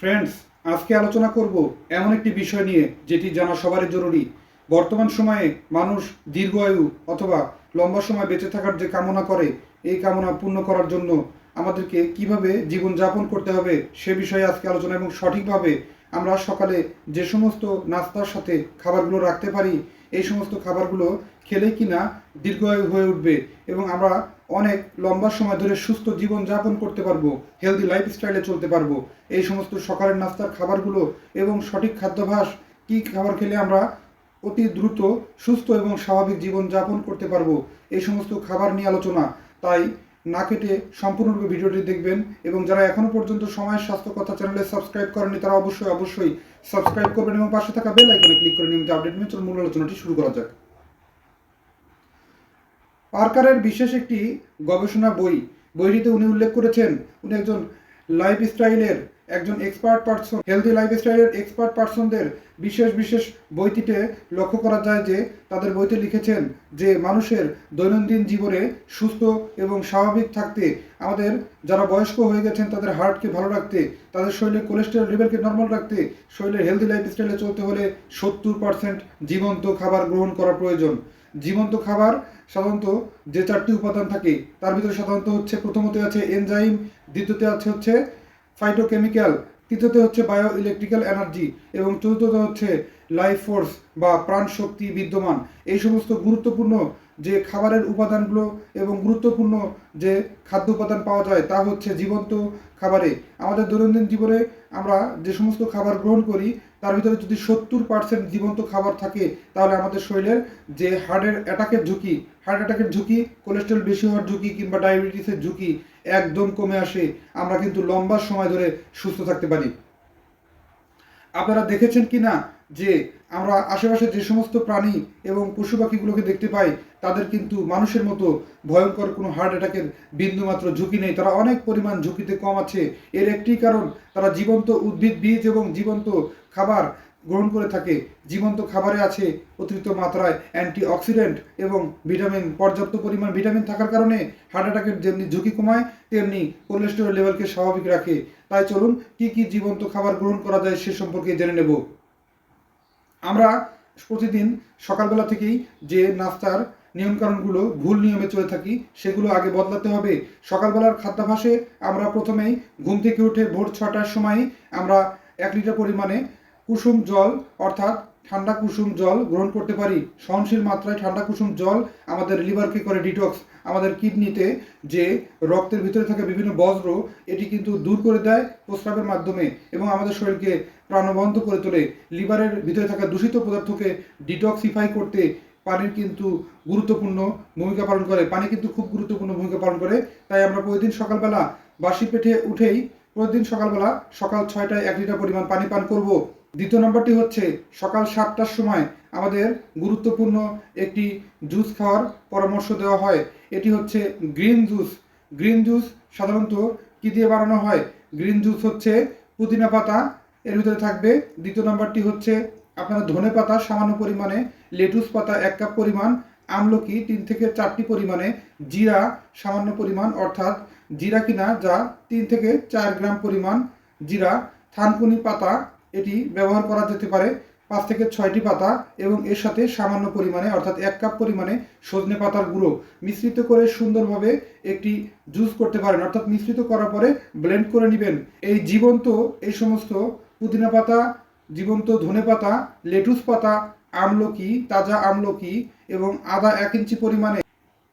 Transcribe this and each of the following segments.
Friends আজকে আলোচনা করব এমন একটি বিষয় নিয়ে যেটি জানা সবারই জরুরি। বর্তমান সময়ে মানুষ দীর্ঘায়ু অথবা লম্বা সময় বেঁচে থাকার যে কামনা করে, এই কামনা পূর্ণ করার জন্য আমাদেরকে কীভাবে জীবন যাপন করতে হবে সে বিষয়ে আজকে আলোচনা এবং সঠিকভাবে আমরা সকালে যে সমস্ত নাস্তার সাথে খাবারগুলো রাখতে পারি, এই সমস্ত খাবারগুলো খেলে কিনা দীর্ঘায়ু হয়ে উঠবে এবং আমরা অনেক লম্বা সময় ধরে সুস্থ জীবন যাপন করতে পারব হেলদি লাইফস্টাইলে চলতে পারব। এই সমস্ত সকালের নাস্তার খাবারগুলো এবং সঠিক খাদ্যাভ্যাস, কী খাবার খেলে আমরা অতি দ্রুত সুস্থ এবং স্বাভাবিক জীবন যাপন করতে পারব, এই সমস্ত খাবার নিয়ে আলোচনা। তাই না কেটে সম্পূর্ণরূপে ভিডিওটি দেখবেন এবং যারা এখনও পর্যন্ত সময়ের স্বাস্থ্য কথা চ্যানেলে সাবস্ক্রাইব করেনি তারা অবশ্যই অবশ্যই সাবস্ক্রাইব করবেন এবং পাশে থাকা বেল আইকনে ক্লিক করে নিয়মিত আপডেট নিয়ে চলুন মূল আলোচনাটি শুরু করা যাক। পার্কারের বিশেষ একটি গবেষণা বই, বইটিতে উনি উল্লেখ করেছেন, উনি একজন লাইফস্টাইলের একজন এক্সপার্ট পার্সন হেলদি লাইফস্টাইলের এক্সপার্ট পার্সনদের বিশেষ বিশেষ বইটিতে লক্ষ্য করা যায় যে, তাদের বইতে লিখেছেন যে, মানুষের দৈনন্দিন জীবনে সুস্থ এবং স্বাভাবিক থাকতে, আমাদের যারা বয়স্ক হয়ে গেছেন, তাদের হার্টকে ভালো রাখতে, তাদের শরীরে কোলেস্টেরল লেভেলকে নর্মাল রাখতে, শরীরের হেলদি লাইফস্টাইলে চলতে হলে সত্তর পার্সেন্ট জীবন্ত খাবার গ্রহণ করা প্রয়োজন। জীবন্ত খাবার, সাধারণত যে চারটি উপাদান থাকে, তার ভিতরে সাধারণত হচ্ছে প্রথমত আছে এনজাইম দ্বিতীয়তে আছে হচ্ছে ফাইটোকেমিক্যাল তৃতীয়তে হচ্ছে বায়ো ইলেকট্রিক্যাল এনার্জি এবং চতুর্থতে হচ্ছে লাইফ ফোর্স বা প্রাণ শক্তি বিদ্যমান। এই সমস্ত গুরুত্বপূর্ণ যে খাবারের উপাদানগুলো এবং গুরুত্বপূর্ণ যে খাদ্য উপাদান পাওয়া যায় তা হচ্ছে জীবন্ত খাবারে। আমাদের দৈনন্দিন জীবনে আমরা যে সমস্ত খাবার গ্রহণ করি, তার ভিতরে যদি সত্তর পার্সেন্ট জীবন্ত খাবার থাকে, তাহলে আমাদের শরীরের যে হার্টের অ্যাটাকের ঝুঁকি হার্ট অ্যাটাকের ঝুঁকি কোলেস্ট্রল বেশি হওয়ার ঝুঁকি কিংবা ডায়াবেটিসের ঝুঁকি একদম কমে আসে। আমরা কিন্তু লম্বা সময় ধরে সুস্থ থাকতে পারি। আপনারা দেখেছেন কি না যে আমরা আশেপাশে যে সমস্ত প্রাণী এবং পশু পাখিগুলোকে দেখতে পাই, তাদের কিন্তু মানুষের মতো ভয়ঙ্কর কোনো হার্ট অ্যাটাকের বিন্দুমাত্র ঝুঁকি নেই। তারা অনেক পরিমাণ ঝুঁকিতে কম আছে। এর একটি কারণ, তারা জীবন্ত উদ্ভিদ, বীজ এবং জীবন্ত খাবার গ্রহণ করে থাকে। জীবন্ত খাবারে আছে অতিরিক্ত মাত্রায় অ্যান্টি অক্সিডেন্ট এবং ভিটামিন, পর্যাপ্ত পরিমাণ ভিটামিন থাকার কারণে হার্ট অ্যাটাকের যেমনি ঝুঁকি কমায়, তেমনি কোলেস্টেরল লেভেলকে স্বাভাবিক রাখে। তাই চলুন, কি কি জীবন্ত খাবার গ্রহণ করা যায় সে সম্পর্কে জেনে নেব। আমরা প্রতিদিন সকালবেলা থেকেই যে নাস্তার নিয়মকানুনগুলো ভুল নিয়মে চলে থাকি, সেগুলো আগে বদলাতে হবে। সকালবেলার খাদ্যাভাসে আমরা প্রথমেই ঘুম থেকে উঠে ভোর ছটার সময় আমরা এক লিটার পরিমাণে কুসুম জল, অর্থাৎ ঠান্ডা কুসুম জল গ্রহণ করতে পারি। সহনশীল মাত্রায় ঠান্ডা কুসুম জল আমাদের লিভারকে করে ডিটক্স। আমাদের কিডনিতে যে রক্তের ভিতরে থাকা বিভিন্ন বজ্র, এটি কিন্তু দূর করে দেয় প্রস্রাবের মাধ্যমে এবং আমাদের শরীরকে প্রাণবন্ত করে তোলে। লিভারের ভিতরে থাকা দূষিত পদার্থকে ডিটক্সিফাই করতে পানির কিন্তু গুরুত্বপূর্ণ ভূমিকা পালন করে। পানি কিন্তু খুব গুরুত্বপূর্ণ ভূমিকা পালন করে। তাই আমরা প্রতিদিন সকালবেলা বাসি পেটে উঠেই প্রতিদিন সকালবেলা সকাল ছয়টায় এক লিটার পরিমাণ পানি পান করব। দ্বিতীয় নম্বরটি হচ্ছে সকাল সাতটার সময় আমাদের গুরুত্বপূর্ণ একটি জুস খাওয়ার পরামর্শ দেওয়া হয়। এটি হচ্ছে গ্রিন জুস। গ্রিন জুস সাধারণত কী দিয়ে বানানো হয়? গ্রিন জুস হচ্ছে পুদিনা পাতা এর ভিতরে থাকবে দ্বিতীয় নম্বরটি হচ্ছে আপনার ধনে পাতা সামান্য পরিমাণে, লেটুস পাতা এক কাপ পরিমাণ, আমলকি তিন থেকে চারটি পরিমাণে, জিরা সামান্য পরিমাণ অর্থাৎ জিরা কিনা যা তিন থেকে চার গ্রাম পরিমাণ, জিরা থানকুনি পাতা এটি ব্যবহার করা যেতে পারে, পাঁচ থেকে ছয়টি পাতা এবং এর সাথে সামান্য পরিমাণে অর্থাৎ এক কাপ পরিমাণে সজনে পাতার গুঁড়ো মিশ্রিত করে সুন্দরভাবে একটি জুস করতে পারেন। অর্থাৎ মিশ্রিত করার পরে ব্লেন্ড করে নেবেন। এই জীবন্ত এই সমস্ত পুদিনা পাতা, জীবন্ত ধনে পাতা, লেটুস পাতা, আমলকি, তাজা আমলকি এবং আদা এক ইঞ্চি পরিমাণে।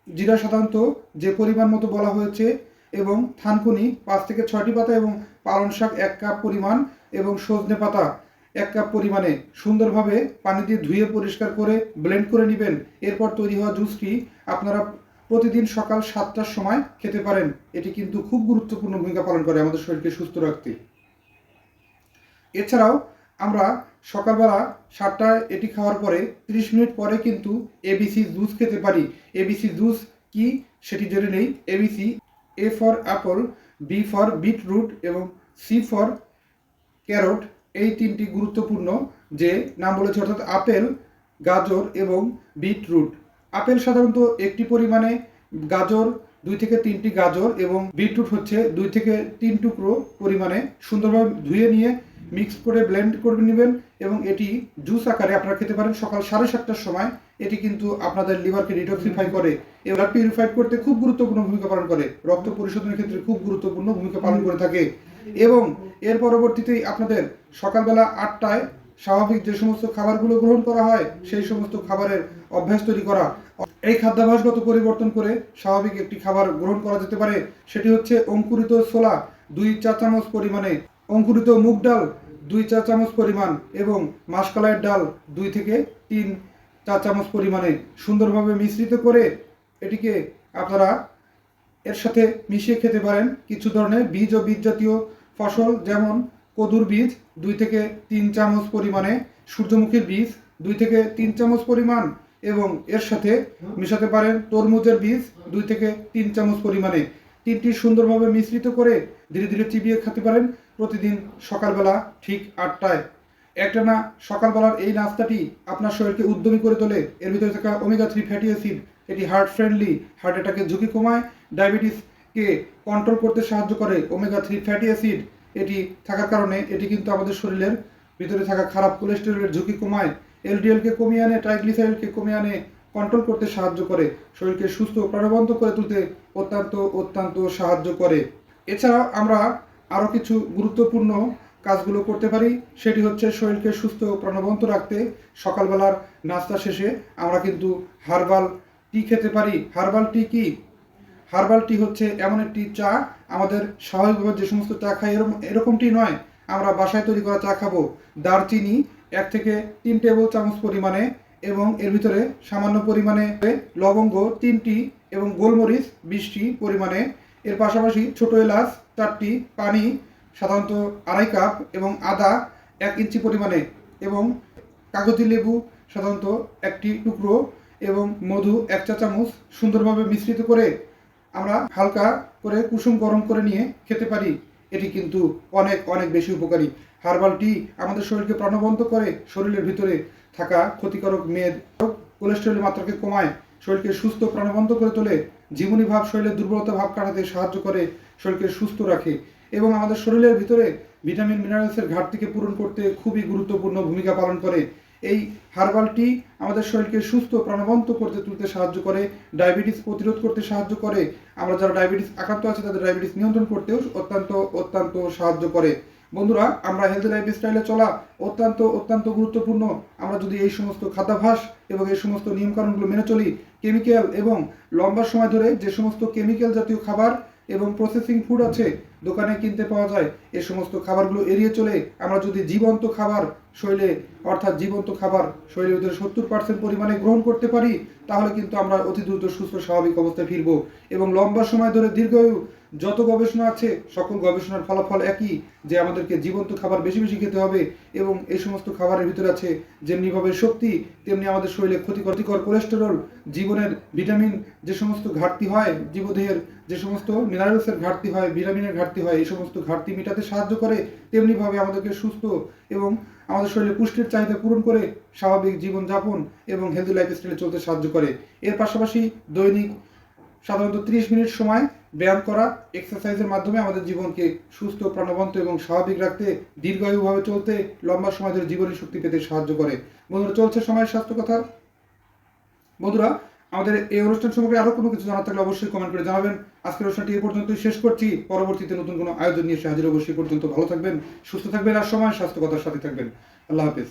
জিরা সাধারণত যে পরিমাণ মতো বলা হয়েছে এবং থানকুনি পাঁচ থেকে ছয়টি পাতা এবং পালং শাক এক কাপ পরিমাণ এবং সজনে পাতা এক কাপ পরিমাণে। সুন্দরভাবে পানি দিয়ে ধুয়ে পরিষ্কার করে ব্লেন্ড করে নেবেন। এরপর তৈরি হওয়া জুসটি আপনারা প্রতিদিন সকাল সাতটার সময় খেতে পারেন। এটি কিন্তু খুব গুরুত্বপূর্ণ ভূমিকা পালন করে আমাদের শরীরকে সুস্থ রাখতে। এছাড়াও আমরা সকালবেলা সাতটায় এটি খাওয়ার পরে 30 মিনিট পরে কিন্তু এবিসি জুস খেতে পারি। এবিসি জুস কি? সেটি জেনে নেই। ABC A for apple B for beetroot এবং সি ফর ক্যারট এই তিনটি গুরুত্বপূর্ণ যে নাম বলেছে অর্থাৎ আপেল, গাজর এবং বিটরুট আপেল সাধারণত একটি পরিমাণে গাজর, দুই থেকে তিনটি গাজর এবং বিটরুট হচ্ছে দুই থেকে তিন টুকরো পরিমাণে সুন্দরভাবে ধুয়ে নিয়ে মিক্স করে ব্লেন্ড করে নেবেন এবং এটি জুস আকারে আপনারা খেতে পারেন সকাল সাড়ে সাতটার সময়। এটি কিন্তু আপনাদের লিভারকে ডিটক্সিফাই করে, এবার পিউরিফাইড করতে খুব গুরুত্বপূর্ণ ভূমিকা পালন করে। রক্ত পরিশোধনের ক্ষেত্রে খুব গুরুত্বপূর্ণ ভূমিকা পালন করে থাকে। এবং এর পরবর্তীতেই আপনাদের সকালবেলা আটটায় স্বাভাবিক যে সমস্ত খাবারগুলো গ্রহণ করা হয়, সেই সমস্ত খাবারের অভ্যাস তৈরি করা। এই খাদ্যাভ্যাসগত পরিবর্তন করে স্বাভাবিক একটি খাবার গ্রহণ করা যেতে পারে। সেটি হচ্ছে অঙ্কুরিত ছোলা, দুই চা চামচ পরিমাণে অঙ্কুরিত মুগ ডাল দুই চা চামচ পরিমাণ এবং মাসকলাইয়ের ডাল দুই থেকে তিন চা চামচ পরিমাণে সুন্দরভাবে মিশ্রিত করে এটিকে আপনারা এর সাথে মিশিয়ে খেতে পারেন। কিছু ধরনের বীজ ও বীজ জাতীয় ফসল যেমন কদুর বীজ দুই থেকে তিন চামচ পরিমাণে, সূর্যমুখীর বীজ দুই থেকে তিন চামচ পরিমাণ এবং এর সাথে মেশাতে পারেন তরমুজের বীজ দুই থেকে তিন চামচ পরিমাণে। তিনটি সুন্দরভাবে মিশ্রিত করে ধীরে ধীরে চিবিয়ে খেতে পারেন। প্রতিদিন সকালবেলা ঠিক আটটায়। একটানা সকালবেলার এই নাস্তাটি আপনার শরীরকে উদ্যমী করে তোলে। এর ভিতরে থাকা ওমেগা থ্রি ফ্যাটি অ্যাসিড এটি হার্ট ফ্রেন্ডলি হার্ট অ্যাটাকের ঝুঁকি কমায় ডায়াবেটিসকে কন্ট্রোল করতে সাহায্য করে ওমেগা থ্রি ফ্যাটি অ্যাসিড এটি থাকার কারণে এটি কিন্তু আমাদের শরীরের ভিতরে থাকা খারাপ কোলেস্টেরলের ঝুঁকি কমায়। এলডিএলকে কমিয়ে আনে ট্রাইগ্লিসাইডকে কমিয়ে আনে কন্ট্রোল করতে সাহায্য করে। শরীরকে সুস্থ প্রাণবন্ত করে তুলতে অত্যন্ত অত্যন্ত সাহায্য করে। এছাড়াও আমরা আরও কিছু গুরুত্বপূর্ণ কাজগুলো করতে পারি। সেটি হচ্ছে শরীরকে সুস্থ ও প্রাণবন্ত রাখতে। সকালবেলার নাস্তা শেষে আমরা কিন্তু হার্বাল টি খেতে পারি। হার্বাল টি কি? হার্বাল টি হচ্ছে এমন একটি চা। আমাদের স্বাভাবিকভাবে যে সমস্ত চা খাই এরকম এরকমটি নয়। আমরা বাসায় তৈরি করা চা খাব। দারচিনি, এক থেকে তিন টেবিল চামচ পরিমাণে এবং এর ভিতরে সামান্য পরিমাণে লবঙ্গ তিনটি এবং গোলমরিচ বিশটি পরিমাণে এর পাশাপাশি ছোট এলাচ, চারটি, পানি, সাধারণত আড়াই কাপ এবং আদা এক ইঞ্চি পরিমাণে এবং কাগজি লেবু, সাধারণত একটি টুকরো এবং মধু এক চা চামচ সুন্দরভাবে মিশ্রিত করে আমরা হালকা করে কুসুম গরম করে নিয়ে খেতে পারি। এটি কিন্তু অনেক অনেক বেশি উপকারী। হার্বাল টি আমাদের শরীরকে প্রাণবন্ত করে শরীরের ভিতরে থাকা ক্ষতিকারক মেদ কোলেস্টেরলের মাত্রাকে কমায়। শরীরকে সুস্থ প্রাণবন্ত করে তোলে। জীবনী ভাব শরীরের দুর্বলতা ভাব কাটাতে সাহায্য করে, শরীরকে সুস্থ রাখে এবং আমাদের শরীরের ভিতরে ভিটামিন মিনারেলসের ঘাটতিকে পূরণ করতে খুবই গুরুত্বপূর্ণ ভূমিকা পালন করে। এই হার্বাল টি আমাদের শরীরকে সুস্থ প্রাণবন্ত করতে তুলতে সাহায্য করে ডায়াবেটিস প্রতিরোধ করতে সাহায্য করে। আমরা যারা ডায়াবেটিস আক্রান্ত আছে, তাদের ডায়াবেটিস নিয়ন্ত্রণ করতেও অত্যন্ত অত্যন্ত সাহায্য করে। বন্ধুরা, আমরা হেলদি লাইফ স্টাইলে চলা অত্যন্ত অত্যন্ত গুরুত্বপূর্ণ। আমরা যদি এই সমস্ত খাদ্যাভ্যাস এবং এই সমস্ত নিয়মকানুনগুলো মেনে চলি কেমিক্যাল এবং লম্বা সময় ধরে যে সমস্ত কেমিক্যাল জাতীয় খাবার এবং প্রসেসিং ফুড আছে, দোকানে কিনতে পাওয়া যায়, এ সমস্ত খাবারগুলো এড়িয়ে চলে আমরা যদি জীবন্ত খাবার শরীরে অর্থাৎ জীবন্ত খাবার শরীরের ভিতরে সত্তর পার্সেন্ট পরিমাণে গ্রহণ করতে পারি, তাহলে কিন্তু আমরা অতি দ্রুত সুস্থ স্বাভাবিক অবস্থায় ফিরবো এবং লম্বা সময় ধরে দীর্ঘায়ু যত গবেষণা আছে, সকল গবেষণার ফলাফল একই, যে আমাদেরকে জীবন্ত খাবার বেশি বেশি খেতে হবে এবং এই সমস্ত খাবারের ভিতরে আছে যেমনিভাবে শক্তি, তেমনি আমাদের শরীরে ক্ষতিকর কোলেস্টেরল জীবনের ভিটামিন যে সমস্ত ঘাটতি হয়, জীবদেহের যে সমস্ত মিনারেলসের ঘাটতি হয় ভিটামিনের ঘাটতি হয়, এই সমস্ত ঘাটতি মেটাতে সাহায্য করে তেমনিভাবে আমাদেরকে সুস্থ এবং আমাদের শরীরে পুষ্টির চাহিদা পূরণ করে স্বাভাবিক জীবনযাপন এবং হেলদি লাইফস্টাইলে চলতে সাহায্য করে। এর পাশাপাশি দৈনিক সাধারণত 30 মিনিট সময় ব্যায়াম করা এক্সারসাইজের মাধ্যমে আমাদের জীবনকে সুস্থ, প্রাণবন্ত এবং স্বাভাবিক রাখতে, দীর্ঘায়ুভাবে চলতে, লম্বা সময় ধরে জীবনী শক্তি পেতে সাহায্য করে। বন্ধুরা, চলছে সময় স্বাস্থ্য কথা বন্ধুরা, আমাদের এই অনুষ্ঠান সম্পর্কে আরও কোনো কিছু জানার থাকলে অবশ্যই কমেন্ট করে জানাবেন। আজকের অনুষ্ঠানটি এ পর্যন্তই শেষ করছি। পরবর্তীতে নতুন কোনো আয়োজন নিয়ে হাজির অবশ্যই পর্যন্ত ভালো থাকবেন, সুস্থ থাকবেন আর সময় স্বাস্থ্য কথার সাথে থাকবেন। আল্লাহ হাফিজ।